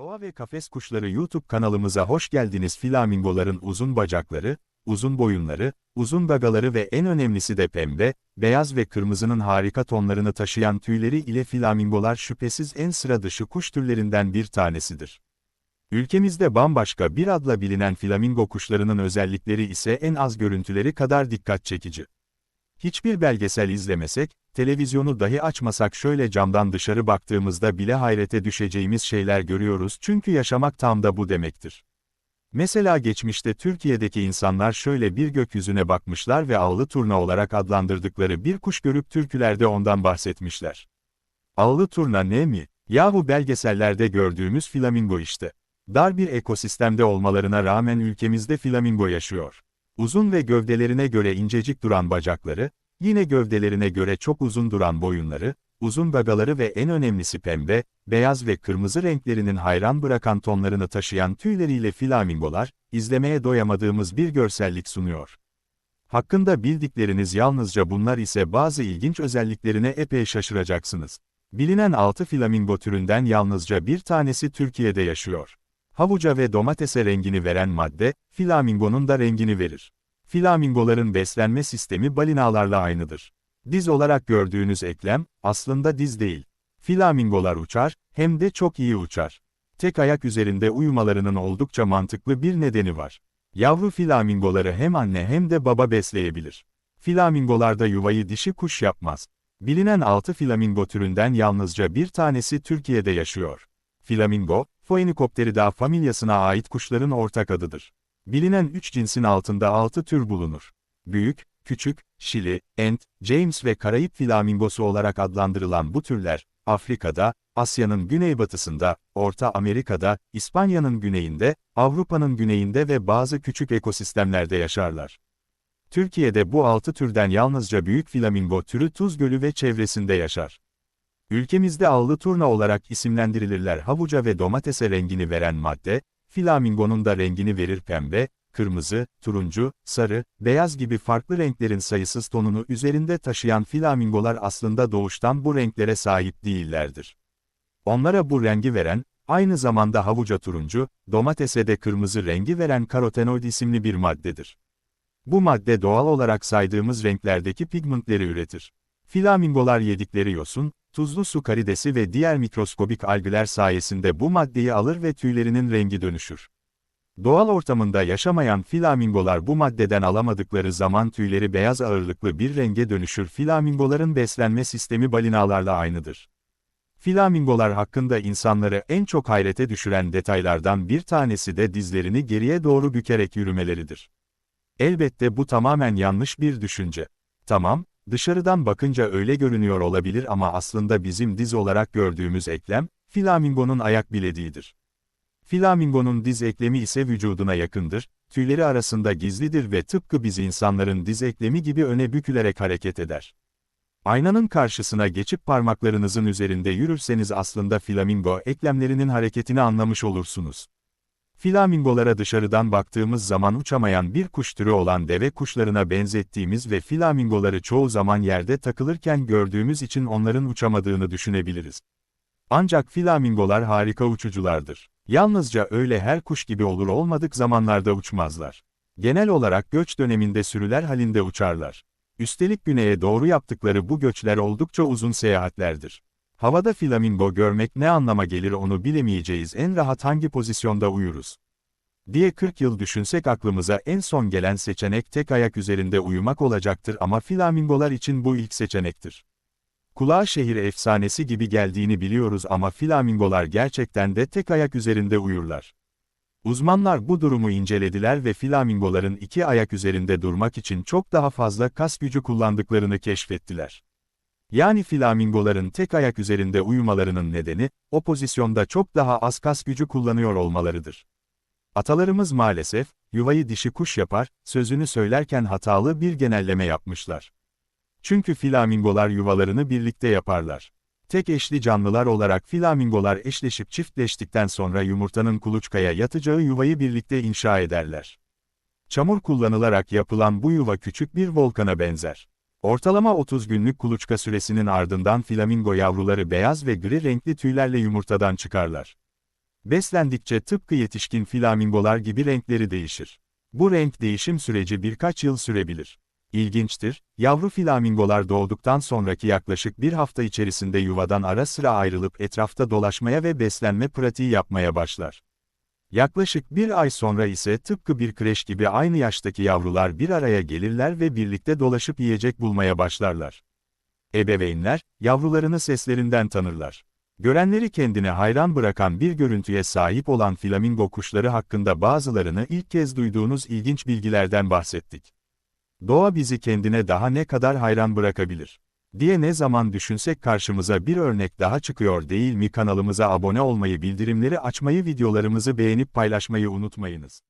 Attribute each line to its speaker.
Speaker 1: Doğa ve Kafes Kuşları YouTube kanalımıza hoş geldiniz. Flamingoların uzun bacakları, uzun boyunları, uzun gagaları ve en önemlisi de pembe, beyaz ve kırmızının harika tonlarını taşıyan tüyleri ile flamingolar şüphesiz en sıra dışı kuş türlerinden bir tanesidir. Ülkemizde bambaşka bir adla bilinen flamingo kuşlarının özellikleri ise en az görüntüleri kadar dikkat çekici. Hiçbir belgesel izlemesek, televizyonu dahi açmasak şöyle camdan dışarı baktığımızda bile hayrete düşeceğimiz şeyler görüyoruz çünkü yaşamak tam da bu demektir. Mesela geçmişte Türkiye'deki insanlar şöyle bir gökyüzüne bakmışlar ve avlı turna olarak adlandırdıkları bir kuş görüp türkülerde ondan bahsetmişler. Avlı turna ne mi? Yahu belgesellerde gördüğümüz flamingo işte. Dar bir ekosistemde olmalarına rağmen ülkemizde flamingo yaşıyor. Uzun ve gövdelerine göre incecik duran bacakları, yine gövdelerine göre çok uzun duran boyunları, uzun gagaları ve en önemlisi pembe, beyaz ve kırmızı renklerinin hayran bırakan tonlarını taşıyan tüyleriyle flamingolar, izlemeye doyamadığımız bir görsellik sunuyor. Hakkında bildikleriniz yalnızca bunlar ise bazı ilginç özelliklerine epey şaşıracaksınız. Bilinen 6 flamingo türünden yalnızca bir tanesi Türkiye'de yaşıyor. Havuca ve domatese rengini veren madde, flamingonun da rengini verir. Flamingoların beslenme sistemi balinalarla aynıdır. Diz olarak gördüğünüz eklem, aslında diz değil. Flamingolar uçar, hem de çok iyi uçar. Tek ayak üzerinde uyumalarının oldukça mantıklı bir nedeni var. Yavru flamingoları hem anne hem de baba besleyebilir. Flamingolarda yuvayı dişi kuş yapmaz. Bilinen 6 flamingo türünden yalnızca bir tanesi Türkiye'de yaşıyor. Flamingo, Phoenicopteridae familyasına ait kuşların ortak adıdır. Bilinen üç cinsin altında 6 tür bulunur. Büyük, küçük, Şili, Ent, James ve Karayip flamingosu olarak adlandırılan bu türler, Afrika'da, Asya'nın güneybatısında, Orta Amerika'da, İspanya'nın güneyinde, Avrupa'nın güneyinde ve bazı küçük ekosistemlerde yaşarlar. Türkiye'de bu altı türden yalnızca büyük flamingo türü Tuz Gölü ve çevresinde yaşar. Ülkemizde allı turna olarak isimlendirilirler havuca ve domatese rengini veren madde, flamingonun da rengini verir pembe, kırmızı, turuncu, sarı, beyaz gibi farklı renklerin sayısız tonunu üzerinde taşıyan flamingolar aslında doğuştan bu renklere sahip değillerdir. Onlara bu rengi veren, aynı zamanda havuca turuncu, domatese de kırmızı rengi veren karotenoid isimli bir maddedir. Bu madde doğal olarak saydığımız renklerdeki pigmentleri üretir. Flamingolar yedikleri yosun, tuzlu su karidesi ve diğer mikroskobik algüler sayesinde bu maddeyi alır ve tüylerinin rengi dönüşür. Doğal ortamında yaşamayan flamingolar bu maddeden alamadıkları zaman tüyleri beyaz ağırlıklı bir renge dönüşür. Flamingoların beslenme sistemi balinalarla aynıdır. Flamingolar hakkında insanları en çok hayrete düşüren detaylardan bir tanesi de dizlerini geriye doğru bükerek yürümeleridir. Elbette bu tamamen yanlış bir düşünce. Tamam, dışarıdan bakınca öyle görünüyor olabilir ama aslında bizim diz olarak gördüğümüz eklem, flamingonun ayak bilediğidir. Flamingonun diz eklemi ise vücuduna yakındır, tüyleri arasında gizlidir ve tıpkı biz insanların diz eklemi gibi öne bükülerek hareket eder. Aynanın karşısına geçip parmaklarınızın üzerinde yürürseniz aslında flamingo eklemlerinin hareketini anlamış olursunuz. Flamingolara dışarıdan baktığımız zaman uçamayan bir kuş türü olan deve kuşlarına benzettiğimiz ve flamingoları çoğu zaman yerde takılırken gördüğümüz için onların uçamadığını düşünebiliriz. Ancak flamingolar harika uçuculardır. Yalnızca öyle her kuş gibi olur olmadık zamanlarda uçmazlar. Genel olarak göç döneminde sürüler halinde uçarlar. Üstelik güneye doğru yaptıkları bu göçler oldukça uzun seyahatlerdir. Havada flamingo görmek ne anlama gelir onu bilemeyeceğiz en rahat hangi pozisyonda uyuruz. Diye 40 yıl düşünsek aklımıza en son gelen seçenek tek ayak üzerinde uyumak olacaktır ama flamingolar için bu ilk seçenektir. Kulağa şehir efsanesi gibi geldiğini biliyoruz ama flamingolar gerçekten de tek ayak üzerinde uyurlar. Uzmanlar bu durumu incelediler ve flamingoların iki ayak üzerinde durmak için çok daha fazla kas gücü kullandıklarını keşfettiler. Yani flamingoların tek ayak üzerinde uyumalarının nedeni, o pozisyonda çok daha az kas gücü kullanıyor olmalarıdır. Atalarımız maalesef, yuvayı dişi kuş yapar, sözünü söylerken hatalı bir genelleme yapmışlar. Çünkü flamingolar yuvalarını birlikte yaparlar. Tek eşli canlılar olarak flamingolar eşleşip çiftleştikten sonra yumurtanın kuluçkaya yatacağı yuvayı birlikte inşa ederler. Çamur kullanılarak yapılan bu yuva küçük bir volkana benzer. Ortalama 30 günlük kuluçka süresinin ardından flamingo yavruları beyaz ve gri renkli tüylerle yumurtadan çıkarlar. Beslendikçe tıpkı yetişkin flamingolar gibi renkleri değişir. Bu renk değişim süreci birkaç yıl sürebilir. İlginçtir, yavru flamingolar doğduktan sonraki yaklaşık bir hafta içerisinde yuvadan ara sıra ayrılıp etrafta dolaşmaya ve beslenme pratiği yapmaya başlar. Yaklaşık bir ay sonra ise tıpkı bir kreş gibi aynı yaştaki yavrular bir araya gelirler ve birlikte dolaşıp yiyecek bulmaya başlarlar. Ebeveynler, yavrularını seslerinden tanırlar. Görenleri kendine hayran bırakan bir görüntüye sahip olan flamingo kuşları hakkında bazılarını ilk kez duyduğunuz ilginç bilgilerden bahsettik. Doğa bizi kendine daha ne kadar hayran bırakabilir? Diye ne zaman düşünsek karşımıza bir örnek daha çıkıyor değil mi kanalımıza abone olmayı bildirimleri açmayı videolarımızı beğenip paylaşmayı unutmayınız.